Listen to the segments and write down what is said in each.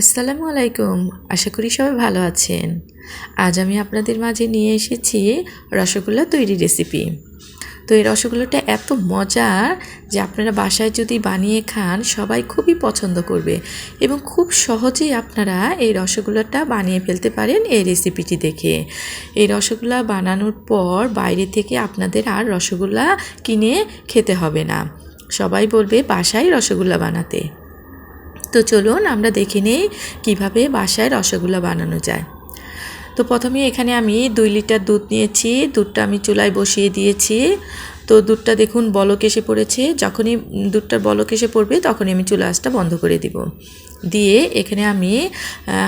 আসসালামু আলাইকুম। আশা করি সবাই ভালো আছেন। আজ আমি আপনাদের মাঝে নিয়ে এসেছি রসগোল্লা তৈরি রেসিপি তো এই রসগোল্লাটা এত মজার যে আপনারা বাসায় যদি বানিয়ে খান, সবাই খুবই পছন্দ করবে এবং খুব সহজেই আপনারা এই রসগোল্লাটা বানিয়ে ফেলতে পারেন এই রেসিপিটি দেখে। এই রসগোল্লা বানানোর পর বাইরে থেকে আপনাদের আর রসগোল্লা কিনে খেতে হবে না। সবাই বলবে, বাসায় রসগোল্লা বানাতে। তো চলুন আমরা দেখে নেই কীভাবে বাসায় রসগোল্লা বানানো যায়। তো প্রথমে এখানে আমি দুই লিটার দুধ নিয়েছি, দুধটা আমি চুলায় বসিয়ে দিয়েছি। তো দুধটা দেখুন বলক এসে পড়েছে, যখনই দুধটার বলক এসে পড়বে তখনই আমি চুলা আঁচটা বন্ধ করে দিব। দিয়ে এখানে আমি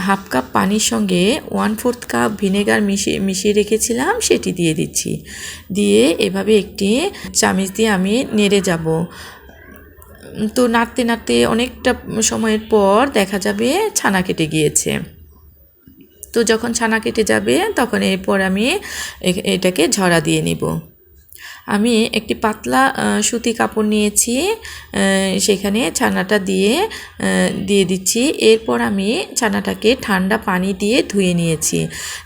হাফ কাপ পানির সঙ্গে ওয়ান ফোর্থ কাপ ভিনেগার মিশিয়ে মিশিয়ে রেখেছিলাম, সেটি দিয়ে দিচ্ছি। দিয়ে এভাবে একটি চামিচ দিয়ে আমি নেড়ে যাব। তো নাড়তে নাড়তে অনেকটা সময়ের পর দেখা যাবে ছানা কেটে গিয়েছে। তো যখন ছানা কেটে যাবে, তখন এরপর আমি এটাকে ঝরা দিয়ে নিব। আমি একটি পাতলা সুতি কাপড় নিয়েছি সেখানে ছানাটা দিয়ে দিয়ে দিচ্ছি। এরপর আমি ছানাটাকে ঠান্ডা পানি দিয়ে ধুয়ে নিয়েছি।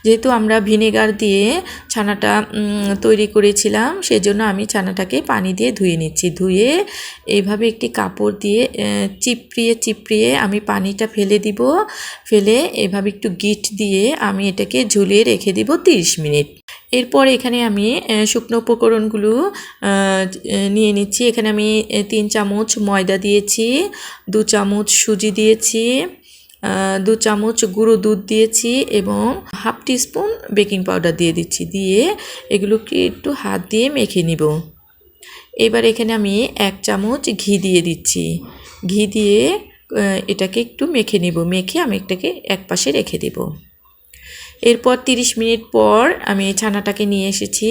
যেহেতু আমরা ভিনেগার দিয়ে ছানাটা তৈরি করেছিলাম, সেজন্য আমি ছানাটাকে পানি দিয়ে ধুয়ে নিচ্ছি। ধুয়ে এইভাবে একটি কাপড় দিয়ে চিপড়িয়ে চিপড়িয়ে আমি পানিটা ফেলে দিব। ফেলে এভাবে একটু গিট দিয়ে আমি এটাকে ঝুলিয়ে রেখে দিব 30 মিনিট। এরপর এখানে আমি শুকনো উপকরণগুলো নিয়ে নিচ্ছি। এখানে আমি তিন চামচ ময়দা দিয়েছি, দু চামচ সুজি দিয়েছি দু চামচ গুঁড়ো দুধ দিয়েছি এবং হাফ টিস্পুন বেকিং পাউডার দিয়ে দিচ্ছি। দিয়ে এগুলোকে একটু হাত দিয়ে মেখে নিব। এবার এখানে আমি এক চামচ ঘি দিয়ে দিচ্ছি। ঘি দিয়ে এটাকে একটু মেখে নিব। মেখে আমি এটাকে এক পাশে রেখে দেবো। এরপর 30 মিনিট পর আমি ছানাটাকে নিয়ে এসেছি।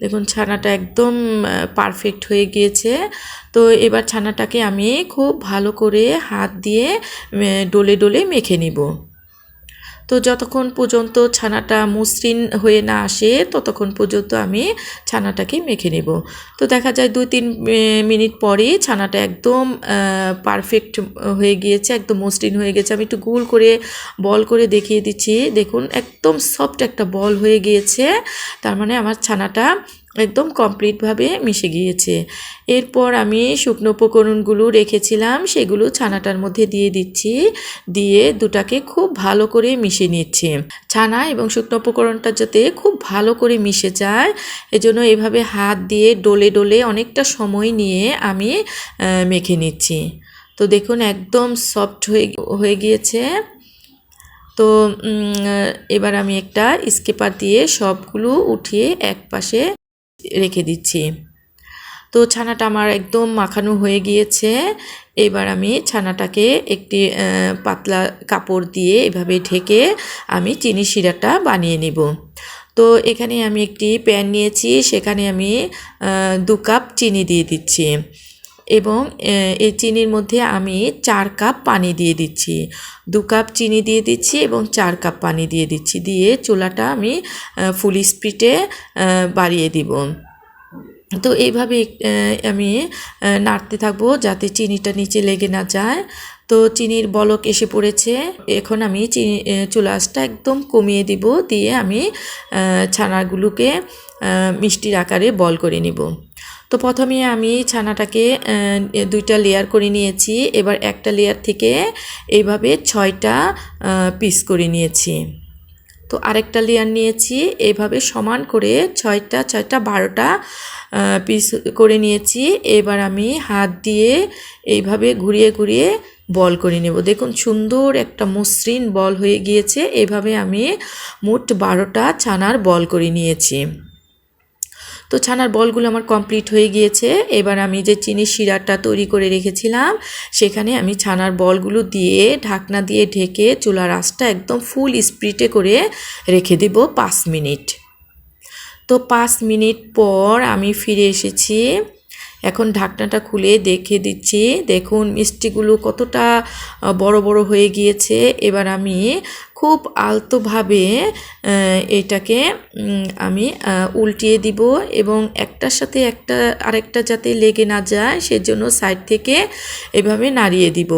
দেখুন, ছানাটা একদম পারফেক্ট হয়ে গিয়েছে। তো এবার ছানাটাকে আমি খুব ভালো করে হাত দিয়ে ডলে ডলে মেখে নিব। তো যতক্ষণ পর্যন্ত ছানাটা মসৃণ হয়ে না আসে, ততক্ষণ পর্যন্ত আমি ছানাটাকে মেখে নেব। তো দেখা যায় দুই তিন মিনিট পরেই ছানাটা একদম পারফেক্ট হয়ে গিয়েছে, একদম মসৃণ হয়ে গেছে। আমি একটু গোল করে, বল করে দেখিয়ে দিচ্ছি। দেখুন, একদম সফট একটা বল হয়ে গিয়েছে। তার মানে আমার ছানাটা একদম কমপ্লিটভাবে মিশে গিয়েছে। এরপর আমি শুকনো উপকরণগুলো রেখেছিলাম, সেগুলো ছানাটার মধ্যে দিয়ে দিচ্ছি, দিয়ে দুটাকে খুব ভালো করে মিশে নিচ্ছি। ছানা এবং শুকনো উপকরণটা যাতে খুব ভালো করে মিশে যায়, এজন্য এভাবে হাত দিয়ে ডলে ডলে অনেকটা সময় নিয়ে আমি মেখে নিচ্ছি। তো দেখুন একদম সফট হয়ে হয়ে গিয়েছে। তো এবার আমি একটা স্কেপার দিয়ে সবগুলো উঠিয়ে এক পাশে রেখে দিচ্ছি। তো ছানাটা আমার একদম মাখানো হয়ে গিয়েছে। এবার আমি ছানাটাকে একটি পাতলা কাপড় দিয়ে এভাবে ঢেকে আমি চিনি শিরাটা বানিয়ে নেব। তো এখানে আমি একটি প্যান নিয়েছি। সেখানে আমি দু কাপ চিনি দিয়ে দিচ্ছি। এবং এই চিনির মধ্যে আমি চার কাপ পানি দিয়ে দিচ্ছি। দু কাপ চিনি দিয়ে দিচ্ছি এবং চার কাপ পানি দিয়ে দিচ্ছি। দিয়ে চুলাটা আমি ফুল স্পিডে বাড়িয়ে দিব। তো এইভাবে আমি নাড়তে থাকব যাতে চিনিটা নিচে লেগে না যায়। তো চিনির বলক এসে পড়েছে। এখন আমি চিনি চুলাসটা একদম কমিয়ে দিব। দিয়ে আমি ছানাগুলোকে মিষ্টির আকারে বল করে নিব। তো প্রথমে আমি ছানাটাকে দুইটা লেয়ার করে নিয়েছি। এবার একটা লেয়ার থেকে এইভাবে ছয়টা পিস করে নিয়েছি। তো আরেকটা লেয়ার নিয়েছি। এইভাবে সমান করে ছয়টা ছয়টা, বারোটা পিস করে নিয়েছি। এবার আমি হাত দিয়ে এইভাবে ঘুরিয়ে ঘুরিয়ে বল করে নেব। দেখুন, সুন্দর একটা মসৃণ বল হয়ে গিয়েছে। এভাবে আমি মোট বারোটা ছানার বল করে নিয়েছি। তো ছানার বলগুলো আমার কমপ্লিট হয়ে গিয়েছে। এবার আমি যে চিনির শিরাটা তৈরি করে রেখেছিলাম, সেখানে আমি ছানার বলগুলো দিয়ে ঢাকনা দিয়ে ঢেকে চুলার আঁচটা একদম ফুল স্প্রিটে করে রেখে দেব পাঁচ মিনিট। তো পাঁচ মিনিট পর আমি ফিরে এসেছি। এখন ঢাকনাটা খুলে দেখে দিচ্ছি। দেখুন, মিষ্টিগুলো কতটা বড় বড় হয়ে গিয়েছে। এবার আমি খুব আলতোভাবে এটাকে আমি উল্টিয়ে দিব এবং একটার সাথে একটা, আরেকটা যাতে লেগে না যায় সেজন্য সাইড থেকে এভাবে নাড়িয়ে দিব।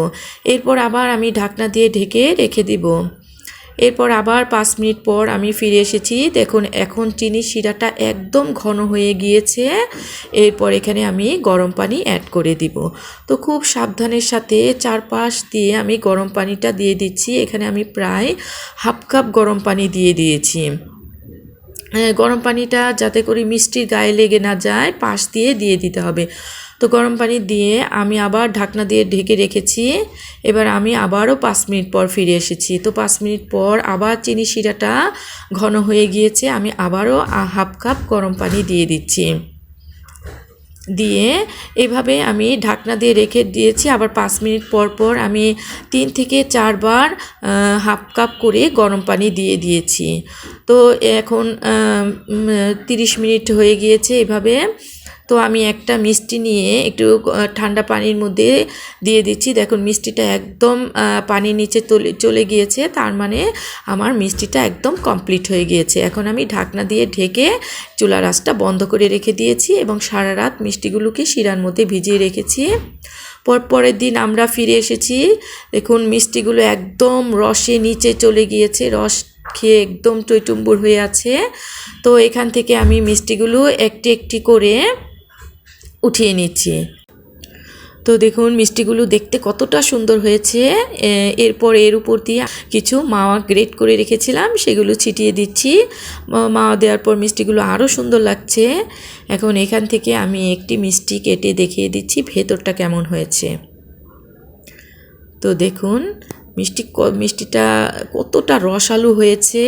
এরপর আবার আমি ঢাকনা দিয়ে ঢেকে রেখে দিব। এরপর আবার পাঁচ মিনিট পর আমি ফিরে এসেছি। দেখুন এখন চিনি শিরাটা একদম ঘন হয়ে গিয়েছে। এরপর এখানে আমি গরম পানি অ্যাড করে দিব। তো খুব সাবধানের সাথে চারপাশ দিয়ে আমি গরম পানিটা দিয়ে দিচ্ছি। এখানে আমি প্রায় হাফ কাপ গরম পানি দিয়ে দিয়েছি। আহ, গরম পানিটা যাতে করে মিষ্টির গায়ে লেগে না যায় পাশ দিয়ে দিয়ে দিতে হবে। তো গরম পানি দিয়ে আমি আবার ঢাকনা দিয়ে ঢেকে রেখেছি। এবার আমি আবারও পাঁচ মিনিট পর ফিরে এসেছি। তো পাঁচ মিনিট পর আবার চিনি শিরাটা ঘন হয়ে গিয়েছে। আমি আবারও হাফ কাপ গরম পানি দিয়ে দিচ্ছি। দিয়ে এভাবে আমি ঢাকনা দিয়ে রেখে দিয়েছি। আবার পাঁচ মিনিট পর পর আমি তিন থেকে চারবার হাফ কাপ করে গরম পানি দিয়ে দিয়েছি। তো এখন তিরিশ মিনিট হয়ে গিয়েছে এভাবে। তো আমি একটা মিষ্টি নিয়ে একটু ঠান্ডা পানির মধ্যে দিয়ে দিচ্ছি। দেখুন, মিষ্টিটা একদম পানির নিচে চলে গিয়েছে, তার মানে আমার মিষ্টিটা একদম কমপ্লিট হয়ে গিয়েছে। এখন আমি ঢাকনা দিয়ে ঢেকে চুলা রাসটা বন্ধ করে রেখে দিয়েছি এবং সারা রাত মিষ্টিগুলোকে শিরার মধ্যে ভিজিয়ে রেখেছি। পর, পরের দিন আমরা ফিরে এসেছি। দেখুন, মিষ্টিগুলো একদম রসে নিচে চলে গিয়েছে, রস খেয়ে একদম টইটুম্বুর হয়ে আছে। তো এখান থেকে আমি মিষ্টিগুলো একটি একটি করে উঠিয়ে নিচ্ছি। তো দেখুন, মিষ্টিগুলো দেখতে কতটা সুন্দর হয়েছে। এরপর এর উপর দিয়ে কিছু মাওয়া গ্রেট করে রেখেছিলাম, সেগুলো ছিটিয়ে দিচ্ছি। মাওয়া দেওয়ার পর মিষ্টিগুলো আরও সুন্দর লাগছে। এখন এখান থেকে আমি একটি মিষ্টি কেটে দেখিয়ে দিচ্ছি, ভেতরটা কেমন হয়েছে। তো দেখুন মিষ্টি মিষ্টিটা কতটা রসালো হয়েছে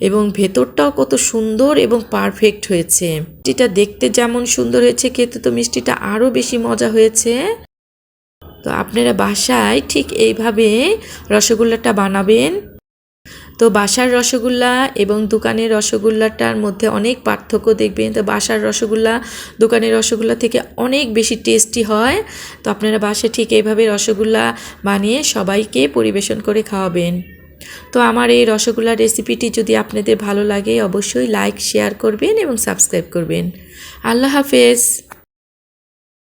এবং ভেতরটাও কত সুন্দর এবং পারফেক্ট হয়েছে। মিষ্টিটা দেখতে যেমন সুন্দর হয়েছে, খেতে তো মিষ্টিটা আরও বেশি মজা হয়েছে। তো আপনারা বাসায় ঠিক এইভাবে রসগোল্লাটা বানাবেন। তো বাসার রসগোল্লা এবং দোকানের রসগোল্লাটার মধ্যে অনেক পার্থক্য দেখবেন। তো বাসার রসগোল্লা, দোকানের রসগোল্লা থেকে অনেক বেশি টেস্টি হয়। তো আপনারা বাসায় ঠিক এইভাবে রসগোল্লা বানিয়ে সবাইকে পরিবেশন করে খাওয়াবেন। তো আমার এই রসগোল্লার রেসিপিটি যদি আপনাদের ভালো লাগে, অবশ্যই লাইক শেয়ার করবেন এবং সাবস্ক্রাইব করবেন। আল্লাহ হাফেজ।